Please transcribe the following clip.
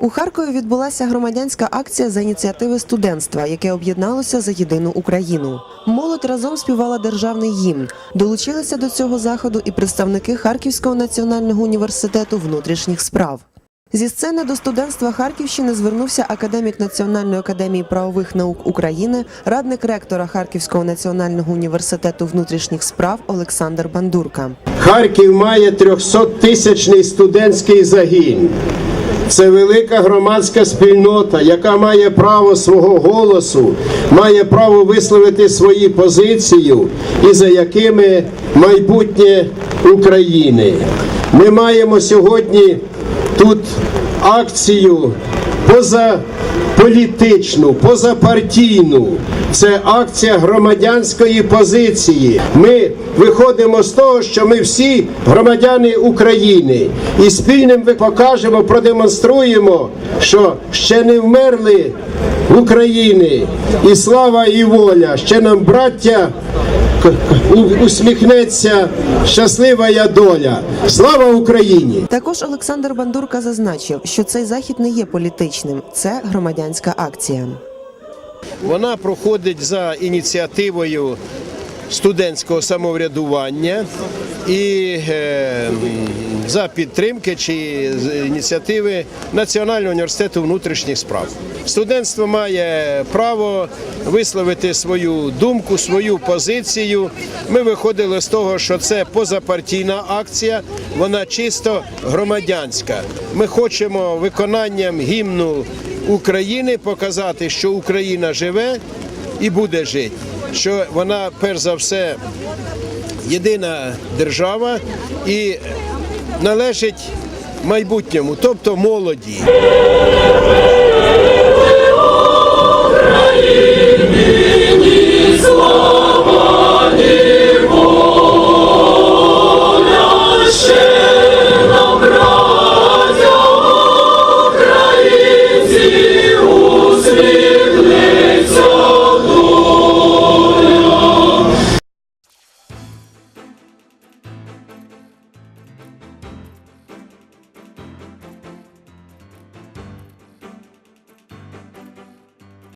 У Харкові відбулася громадянська акція за ініціативи студентства, яке об'єдналося за єдину Україну. Молодь разом співала державний гімн. Долучилися до цього заходу і представники Харківського національного університету внутрішніх справ. Зі сцени до студентства Харківщини звернувся академік Національної академії правових наук України, радник ректора Харківського національного університету внутрішніх справ Олександр Бандурка. Харків має 300-тисячний студентський загін. Це велика громадська спільнота, яка має право свого голосу, має право висловити свої позицію і за якими майбутнє України. Ми маємо сьогодні тут акцію позаполітичну, позапартійну. Це акція громадянської позиції. Ми виходимо з того, що ми всі громадяни України, і спільним ви покажемо, продемонструємо, що ще не вмерли України, і слава і воля, ще нам браття. Усміхнеться щаслива я доля. Слава Україні! Також Олександр Бандурка зазначив, що цей захід не є політичним, це громадянська акція. Вона проходить за ініціативою студентського самоврядування і е, за підтримки чи ініціативи Національного університету внутрішніх справ. Студентство має право висловити свою думку, свою позицію. Ми виходили з того, що це позапартійна акція, вона чисто громадянська. Ми хочемо виконанням гімну України показати, що Україна живе і буде жити, що вона перш за все єдина держава і належить майбутньому, тобто молоді.